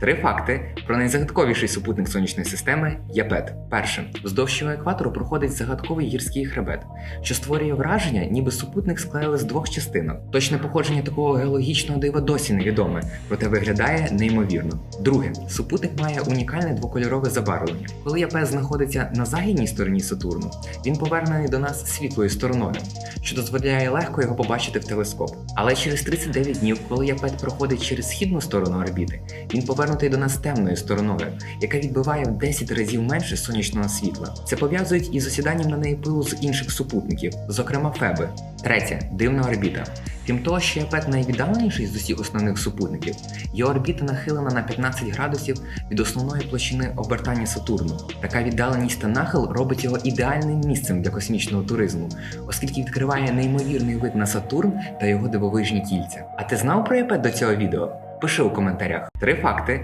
Три факти про найзагадковіший супутник сонячної системи Япет. Перше, вздовж його екватору проходить загадковий гірський хребет, що створює враження, ніби супутник склеїли з двох частинок. Точне походження такого геологічного дива досі невідоме, проте виглядає неймовірно. Друге, супутник має унікальне двокольорове забарвлення. Коли Япет знаходиться на західній стороні Сатурну, він повернений до нас світлою стороною, що дозволяє легко його побачити в телескоп. Але через 39 днів, коли Япет проходить через східну сторону орбіти, він повернутий до нас темною стороною, яка відбиває в 10 разів менше сонячного світла. Це пов'язують із осіданням на неї пилу з інших супутників, зокрема Феби. Третє дивна орбіта. Крім того, що Япет найвіддаленіший з усіх основних супутників, його орбіта нахилена на 15 градусів від основної площини обертання Сатурну. Така віддаленість та нахил робить його ідеальним місцем для космічного туризму, оскільки відкриває неймовірний вид на Сатурн та його дивовижні кільця. А ти знав про Япет до цього відео? Пиши у коментарях. Три факти,